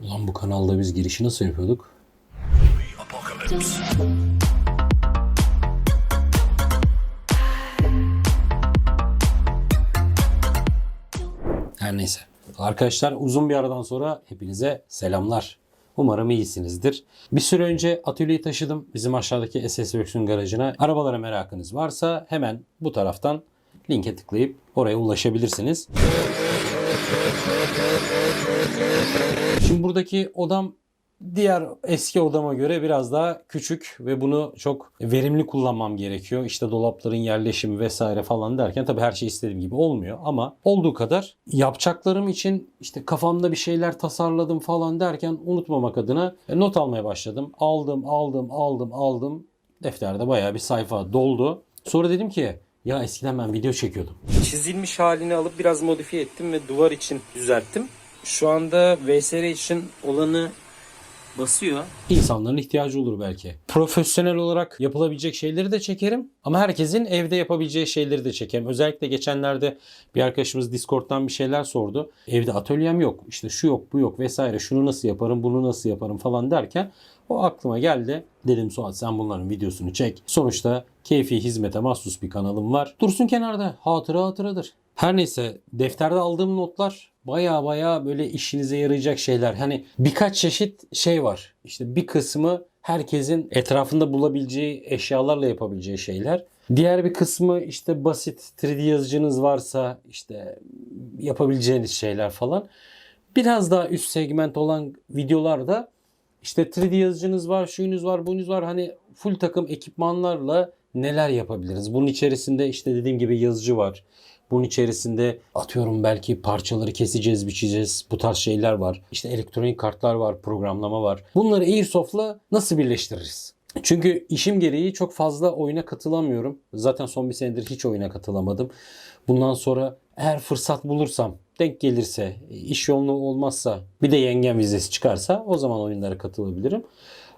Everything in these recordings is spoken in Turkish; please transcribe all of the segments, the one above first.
Ulan bu kanalda biz girişi nasıl yapıyorduk? Her neyse. Arkadaşlar uzun bir aradan sonra hepinize selamlar. Umarım iyisinizdir. Bir süre önce atölyeyi taşıdım bizim aşağıdaki SS Works'ün garajına. Arabalara merakınız varsa hemen bu taraftan linke tıklayıp oraya ulaşabilirsiniz. Şimdi buradaki odam diğer eski odama göre biraz daha küçük ve bunu çok verimli kullanmam gerekiyor. İşte dolapların yerleşimi vesaire falan derken tabii her şey istediğim gibi olmuyor ama olduğu kadar yapacaklarım için işte kafamda bir şeyler tasarladım falan derken unutmamak adına not almaya başladım. Aldım, aldım, aldım, aldım. Defterde bayağı bir sayfa doldu. Sonra dedim ki ya eskiden ben video çekiyordum. Çizilmiş halini alıp biraz modifiye ettim ve duvar için düzelttim. Şu anda VSR için olanı basıyor. İnsanların ihtiyacı olur belki. Profesyonel olarak yapılabilecek şeyleri de çekerim ama herkesin evde yapabileceği şeyleri de çekerim. Özellikle geçenlerde bir arkadaşımız Discord'dan bir şeyler sordu. Evde atölyem yok, işte şu yok, bu yok vesaire. Şunu nasıl yaparım, bunu nasıl yaparım falan derken o aklıma geldi. Dedim Suat sen bunların videosunu çek. Sonuçta keyfi hizmete mahsus bir kanalım var. Dursun kenarda. Hatıra hatıradır. Her neyse defterde aldığım notlar baya baya böyle işinize yarayacak şeyler. Hani birkaç çeşit şey var. İşte bir kısmı herkesin etrafında bulabileceği eşyalarla yapabileceği şeyler. Diğer bir kısmı işte basit 3D yazıcınız varsa işte yapabileceğiniz şeyler falan. Biraz daha üst segment olan videolarda işte 3D yazıcınız var, şuyunuz var, bununuz var. Hani full takım ekipmanlarla neler yapabiliriz? Bunun içerisinde işte dediğim gibi yazıcı var. Bunun içerisinde atıyorum belki parçaları keseceğiz, biçeceğiz. Bu tarz şeyler var. İşte elektronik kartlar var, programlama var. Bunları Airsoft'la nasıl birleştiririz? Çünkü işim gereği çok fazla oyuna katılamıyorum. Zaten son bir senedir hiç oyuna katılamadım. Bundan sonra eğer fırsat bulursam, denk gelirse, iş yoğunluğu olmazsa, bir de yengem vizesi çıkarsa o zaman oyunlara katılabilirim.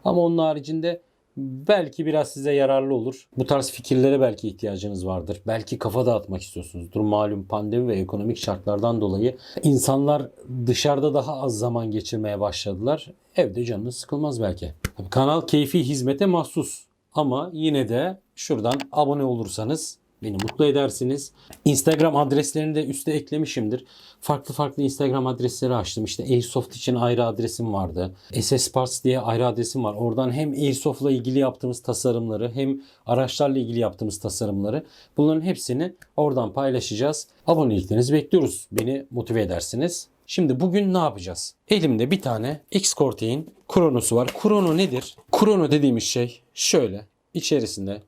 Ama onun haricinde belki biraz size yararlı olur. Bu tarz fikirlere belki ihtiyacınız vardır. Belki kafa dağıtmak istiyorsunuzdur. Malum pandemi ve ekonomik şartlardan dolayı insanlar dışarıda daha az zaman geçirmeye başladılar. Evde canınız sıkılmaz belki. Kanal keyfi hizmete mahsus. Ama yine de şuradan abone olursanız beni mutlu edersiniz. Instagram adreslerini de üste eklemişimdir. Farklı farklı Instagram adresleri açtım. İşte Airsoft için ayrı adresim vardı. SS Parts diye ayrı adresim var. Oradan hem Airsoft'la ilgili yaptığımız tasarımları hem araçlarla ilgili yaptığımız tasarımları bunların hepsini oradan paylaşacağız. Aboneliklerinizi bekliyoruz. Beni motive edersiniz. Şimdi bugün ne yapacağız? Elimde bir tane X-Corte'in Kronosu var. Krono nedir? Krono dediğimiz şey şöyle. İçerisinde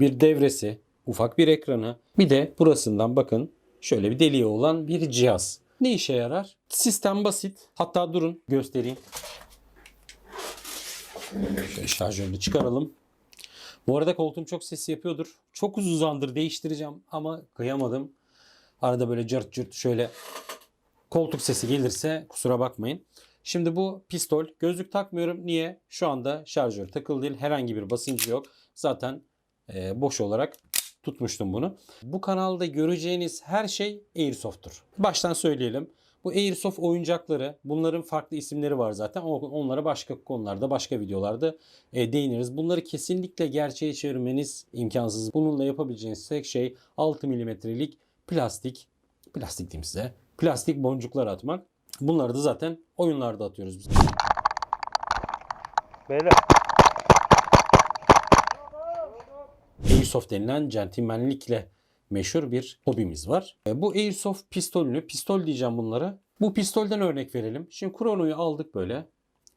bir devresi, ufak bir ekranı, bir de burasından bakın şöyle bir deliği olan bir cihaz. Ne işe yarar? Sistem basit. Hatta durun göstereyim. Şöyle şarjörünü çıkaralım. Bu arada koltuğum çok ses yapıyordur. Çok uzun zamandır değiştireceğim ama kıyamadım. Arada böyle cırt cırt şöyle koltuk sesi gelirse kusura bakmayın. Şimdi bu pistol. Gözlük takmıyorum. Niye? Şu anda şarjör takılı değil. Herhangi bir basıncı yok. Zaten e, boş olarak tutmuştum bunu. Bu kanalda göreceğiniz her şey Airsoft'tur. Baştan söyleyelim. Bu Airsoft oyuncakları, bunların farklı isimleri var zaten. Onlara başka konularda, başka videolarda e, değiniriz. Bunları kesinlikle gerçeğe çevirmeniz imkansız. Bununla yapabileceğiniz tek şey 6 milimetrelik plastik, plastik diyeyim size, plastik boncuklar atmak. Bunları da zaten oyunlarda atıyoruz biz. Beyler. Airsoft denilen centilmenlikle meşhur bir hobimiz var. E, Bu Airsoft pistolünü, pistol diyeceğim bunlara. Bu pistolden örnek verelim. Şimdi Krono'yu aldık böyle.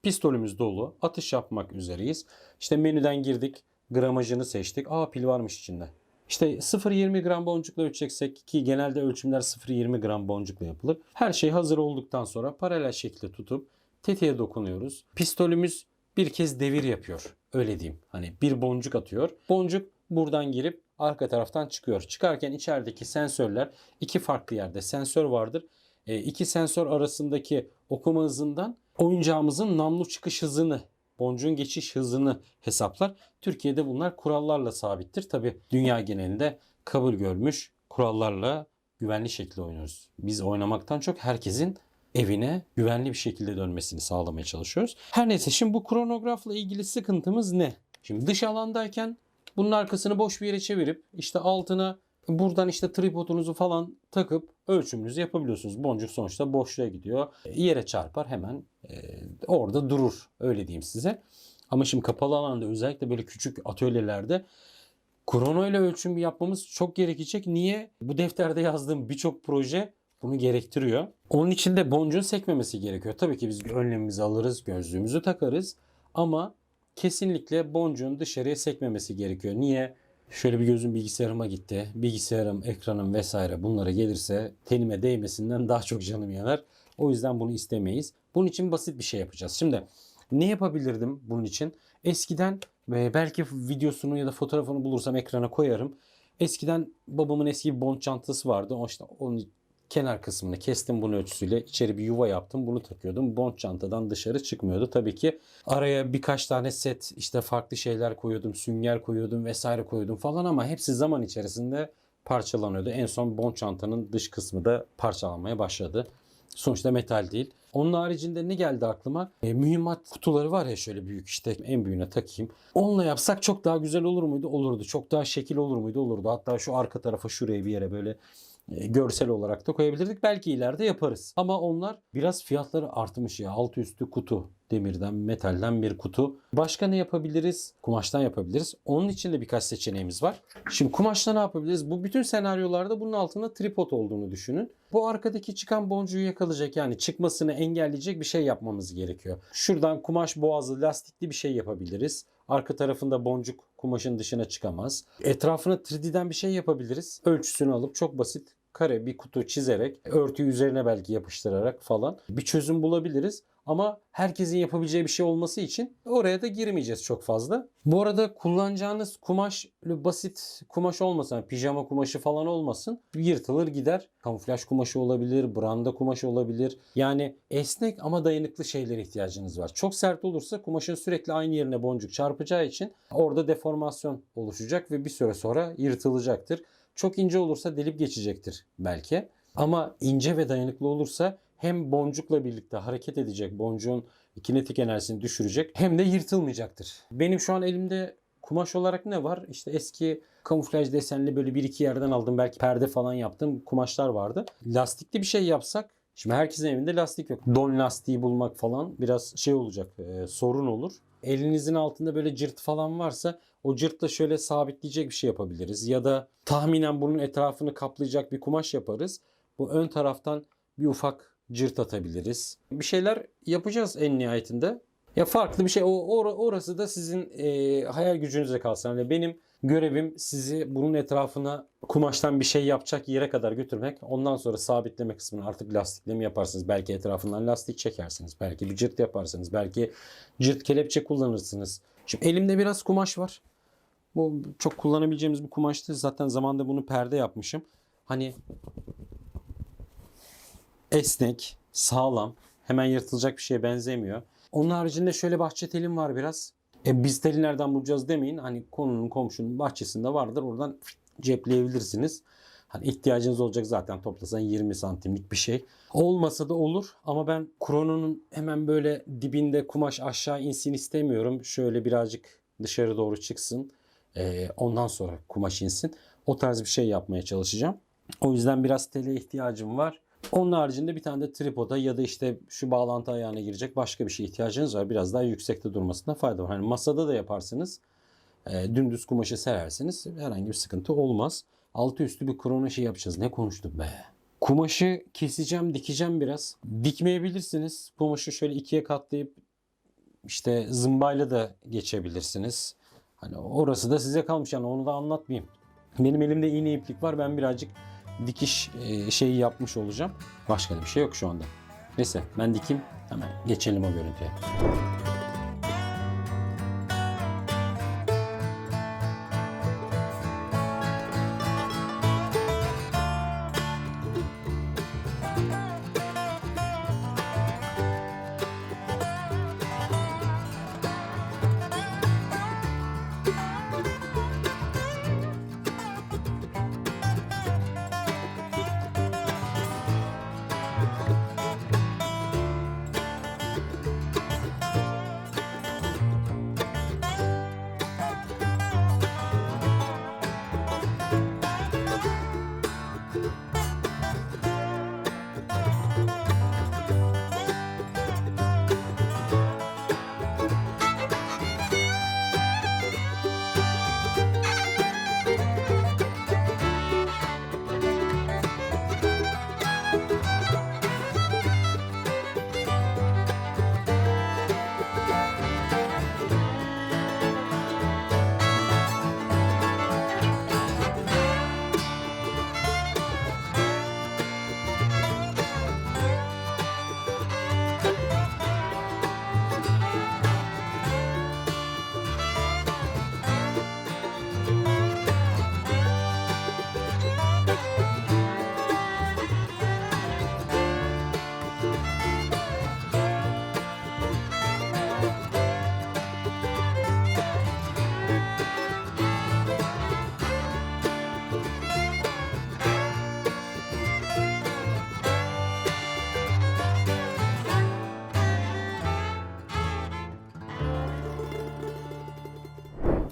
Pistolümüz dolu. Atış yapmak üzereyiz. İşte menüden girdik. Gramajını seçtik. Aa pil varmış içinde. İşte 0.20 gram boncukla ölçeceksek ki genelde ölçümler 0.20 gram boncukla yapılır. Her şey hazır olduktan sonra paralel şekilde tutup tetiğe dokunuyoruz. Pistolümüz bir kez devir yapıyor. Öyle diyeyim. Hani bir boncuk atıyor. Boncuk buradan girip arka taraftan çıkıyor. Çıkarken içerideki sensörler iki farklı yerde sensör vardır. E, iki sensör arasındaki okuma hızından oyuncağımızın namlu çıkış hızını, boncuğun geçiş hızını hesaplar. Türkiye'de bunlar kurallarla sabittir. Tabi dünya genelinde kabul görmüş kurallarla güvenli şekilde oynuyoruz. Biz oynamaktan çok herkesin evine güvenli bir şekilde dönmesini sağlamaya çalışıyoruz. Her neyse şimdi bu kronografla ilgili sıkıntımız ne? Şimdi dış alandayken bunun arkasını boş bir yere çevirip işte altına buradan işte tripodunuzu falan takıp ölçümünüzü yapabiliyorsunuz. Boncuk sonuçta boşluğa gidiyor. Yere çarpar hemen e, orada durur. Öyle diyeyim size. Ama şimdi kapalı alanda özellikle böyle küçük atölyelerde krono ile ölçüm yapmamız çok gerekecek. Niye? Bu defterde yazdığım birçok proje bunu gerektiriyor. Onun için de boncuğun sekmemesi gerekiyor. Tabii ki biz önlemimizi alırız, gözlüğümüzü takarız ama kesinlikle boncuğun dışarıya sekmemesi gerekiyor. Niye? Şöyle bir gözüm bilgisayarıma gitti. Bilgisayarım, ekranım vesaire bunlara gelirse tenime değmesinden daha çok canım yanar. O yüzden bunu istemeyiz. Bunun için basit bir şey yapacağız. Şimdi ne yapabilirdim bunun için? Eskiden e, belki videosunu ya da fotoğrafını bulursam ekrana koyarım. Eskiden babamın eski bir bond çantası vardı. O işte onun kenar kısmını kestim bunun ölçüsüyle. içeri bir yuva yaptım. Bunu takıyordum. Bond çantadan dışarı çıkmıyordu. Tabii ki araya birkaç tane set işte farklı şeyler koyuyordum. Sünger koyuyordum vesaire koyuyordum falan ama hepsi zaman içerisinde parçalanıyordu. En son bond çantanın dış kısmı da parçalanmaya başladı. Sonuçta metal değil. Onun haricinde ne geldi aklıma? E, mühimmat kutuları var ya şöyle büyük işte en büyüğüne takayım. Onunla yapsak çok daha güzel olur muydu? Olurdu. Çok daha şekil olur muydu? Olurdu. Hatta şu arka tarafa şuraya bir yere böyle görsel olarak da koyabilirdik. Belki ileride yaparız. Ama onlar biraz fiyatları artmış ya. Altı üstü kutu. Demirden, metalden bir kutu. Başka ne yapabiliriz? Kumaştan yapabiliriz. Onun için de birkaç seçeneğimiz var. Şimdi kumaşta ne yapabiliriz? Bu bütün senaryolarda bunun altında tripod olduğunu düşünün. Bu arkadaki çıkan boncuğu yakalayacak yani çıkmasını engelleyecek bir şey yapmamız gerekiyor. Şuradan kumaş boğazı lastikli bir şey yapabiliriz. Arka tarafında boncuk kumaşın dışına çıkamaz. Etrafına 3D'den bir şey yapabiliriz. Ölçüsünü alıp çok basit kare bir kutu çizerek örtüyü üzerine belki yapıştırarak falan bir çözüm bulabiliriz. Ama herkesin yapabileceği bir şey olması için oraya da girmeyeceğiz çok fazla. Bu arada kullanacağınız kumaş basit kumaş olmasın. Yani pijama kumaşı falan olmasın. Yırtılır gider. Kamuflaj kumaşı olabilir, branda kumaşı olabilir. Yani esnek ama dayanıklı şeylere ihtiyacınız var. Çok sert olursa kumaşın sürekli aynı yerine boncuk çarpacağı için orada deformasyon oluşacak ve bir süre sonra yırtılacaktır. Çok ince olursa delip geçecektir belki. Ama ince ve dayanıklı olursa hem boncukla birlikte hareket edecek, boncuğun kinetik enerjisini düşürecek hem de yırtılmayacaktır. Benim şu an elimde kumaş olarak ne var? İşte eski kamuflaj desenli böyle bir iki yerden aldım. Belki perde falan yaptığım kumaşlar vardı. Lastikli bir şey yapsak Şimdi herkesin evinde lastik yok. Don lastiği bulmak falan biraz şey olacak, e, sorun olur. Elinizin altında böyle cırt falan varsa o cırtla şöyle sabitleyecek bir şey yapabiliriz. Ya da tahminen bunun etrafını kaplayacak bir kumaş yaparız. Bu ön taraftan bir ufak cırt atabiliriz. Bir şeyler yapacağız en nihayetinde. Ya farklı bir şey. O or- orası da sizin e, hayal gücünüze kalsın. Yani benim görevim sizi bunun etrafına kumaştan bir şey yapacak yere kadar götürmek. Ondan sonra sabitleme kısmını artık lastikleme yaparsınız. Belki etrafından lastik çekersiniz. Belki bir cırt yaparsınız. Belki cırt kelepçe kullanırsınız. Şimdi elimde biraz kumaş var. Bu çok kullanabileceğimiz bir kumaştı. Zaten zamanda bunu perde yapmışım. Hani esnek, sağlam, hemen yırtılacak bir şeye benzemiyor. Onun haricinde şöyle bahçe telim var biraz. E biz teli nereden bulacağız demeyin. Hani konunun komşunun bahçesinde vardır. Oradan cepleyebilirsiniz. Hani ihtiyacınız olacak zaten toplasan 20 santimlik bir şey. Olmasa da olur ama ben krononun hemen böyle dibinde kumaş aşağı insin istemiyorum. Şöyle birazcık dışarı doğru çıksın. E, ondan sonra kumaş insin. O tarz bir şey yapmaya çalışacağım. O yüzden biraz tele ihtiyacım var. Onun haricinde bir tane de tripoda ya da işte şu bağlantı ayağına girecek başka bir şeye ihtiyacınız var. Biraz daha yüksekte durmasında fayda var. Hani masada da yaparsınız. E, dümdüz kumaşı serersiniz. Herhangi bir sıkıntı olmaz. Altı üstü bir krono şey yapacağız. Ne konuştuk be? Kumaşı keseceğim, dikeceğim biraz. Dikmeyebilirsiniz. Kumaşı şöyle ikiye katlayıp işte zımbayla da geçebilirsiniz. Hani orası da size kalmış yani onu da anlatmayayım. Benim elimde iğne iplik var. Ben birazcık dikiş e, şeyi yapmış olacağım. Başka bir şey yok şu anda. Neyse ben dikeyim hemen geçelim o görüntüye.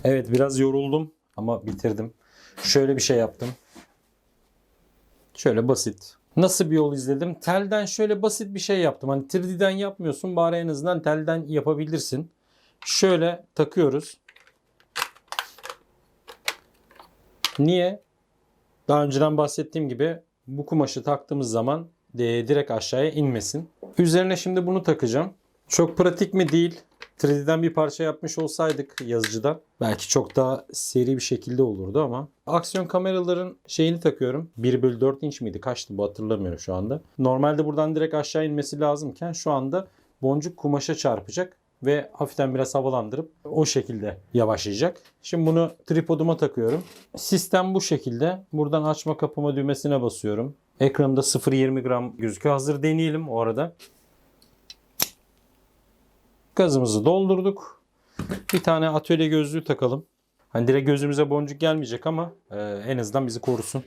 Evet biraz yoruldum ama bitirdim. Şöyle bir şey yaptım. Şöyle basit. Nasıl bir yol izledim? Telden şöyle basit bir şey yaptım. Hani 3D'den yapmıyorsun bari en azından telden yapabilirsin. Şöyle takıyoruz. Niye? Daha önceden bahsettiğim gibi bu kumaşı taktığımız zaman direkt aşağıya inmesin. Üzerine şimdi bunu takacağım. Çok pratik mi değil? 3D'den bir parça yapmış olsaydık yazıcıdan belki çok daha seri bir şekilde olurdu ama aksiyon kameraların şeyini takıyorum. 1 bölü 4 inç miydi? Kaçtı bu hatırlamıyorum şu anda. Normalde buradan direkt aşağı inmesi lazımken şu anda boncuk kumaşa çarpacak ve hafiften biraz havalandırıp o şekilde yavaşlayacak. Şimdi bunu tripoduma takıyorum. Sistem bu şekilde. Buradan açma kapama düğmesine basıyorum. Ekranımda 0.20 gram gözüküyor. Hazır deneyelim o arada. Gazımızı doldurduk. Bir tane atölye gözlüğü takalım. Hani direkt gözümüze boncuk gelmeyecek ama e, en azından bizi korusun.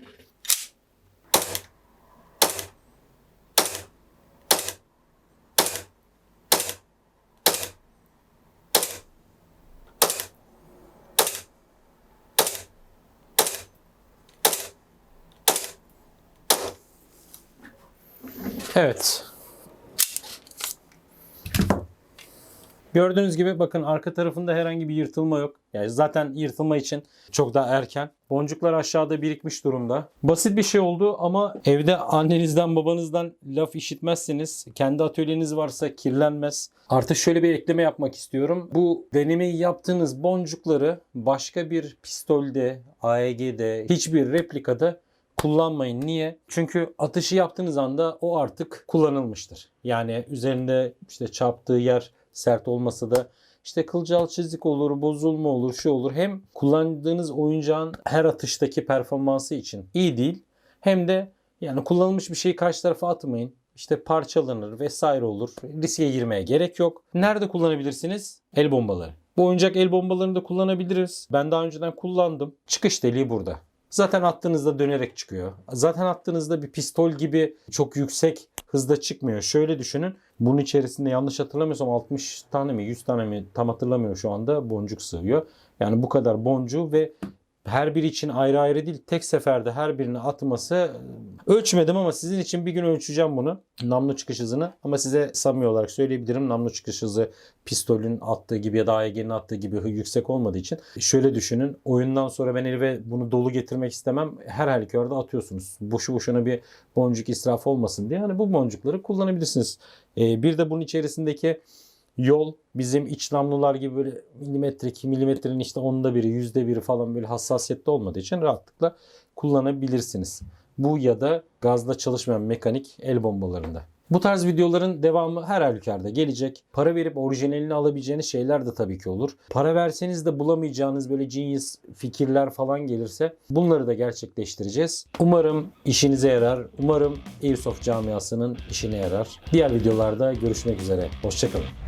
Evet. Gördüğünüz gibi bakın arka tarafında herhangi bir yırtılma yok. Yani zaten yırtılma için çok daha erken. Boncuklar aşağıda birikmiş durumda. Basit bir şey oldu ama evde annenizden babanızdan laf işitmezseniz kendi atölyeniz varsa kirlenmez. Artık şöyle bir ekleme yapmak istiyorum. Bu denemeyi yaptığınız boncukları başka bir pistolde, AEG'de, hiçbir replikada kullanmayın. Niye? Çünkü atışı yaptığınız anda o artık kullanılmıştır. Yani üzerinde işte çarptığı yer sert olmasa da işte kılcal çizik olur, bozulma olur, şu olur. Hem kullandığınız oyuncağın her atıştaki performansı için iyi değil. Hem de yani kullanılmış bir şeyi karşı tarafa atmayın. İşte parçalanır vesaire olur. Riske girmeye gerek yok. Nerede kullanabilirsiniz? El bombaları. Bu oyuncak el bombalarını da kullanabiliriz. Ben daha önceden kullandım. Çıkış deliği burada. Zaten attığınızda dönerek çıkıyor. Zaten attığınızda bir pistol gibi çok yüksek hızda çıkmıyor. Şöyle düşünün. Bunun içerisinde yanlış hatırlamıyorsam 60 tane mi 100 tane mi tam hatırlamıyorum şu anda boncuk sığıyor. Yani bu kadar boncuğu ve her biri için ayrı ayrı değil tek seferde her birini atması ölçmedim ama sizin için bir gün ölçeceğim bunu. Namlu çıkış hızını ama size samimi olarak söyleyebilirim namlu çıkış hızı pistolün attığı gibi ya da AEG'nin attığı gibi yüksek olmadığı için şöyle düşünün oyundan sonra ben eve bunu dolu getirmek istemem her halükarda atıyorsunuz. Boşu boşuna bir boncuk israfı olmasın diye yani bu boncukları kullanabilirsiniz. Ee, bir de bunun içerisindeki yol bizim iç namlular gibi böyle milimetre, iki milimetrenin işte onda biri, yüzde biri falan böyle hassasiyette olmadığı için rahatlıkla kullanabilirsiniz. Bu ya da gazla çalışmayan mekanik el bombalarında. Bu tarz videoların devamı her halükarda gelecek. Para verip orijinalini alabileceğiniz şeyler de tabii ki olur. Para verseniz de bulamayacağınız böyle genius fikirler falan gelirse bunları da gerçekleştireceğiz. Umarım işinize yarar. Umarım Airsoft camiasının işine yarar. Diğer videolarda görüşmek üzere. Hoşçakalın.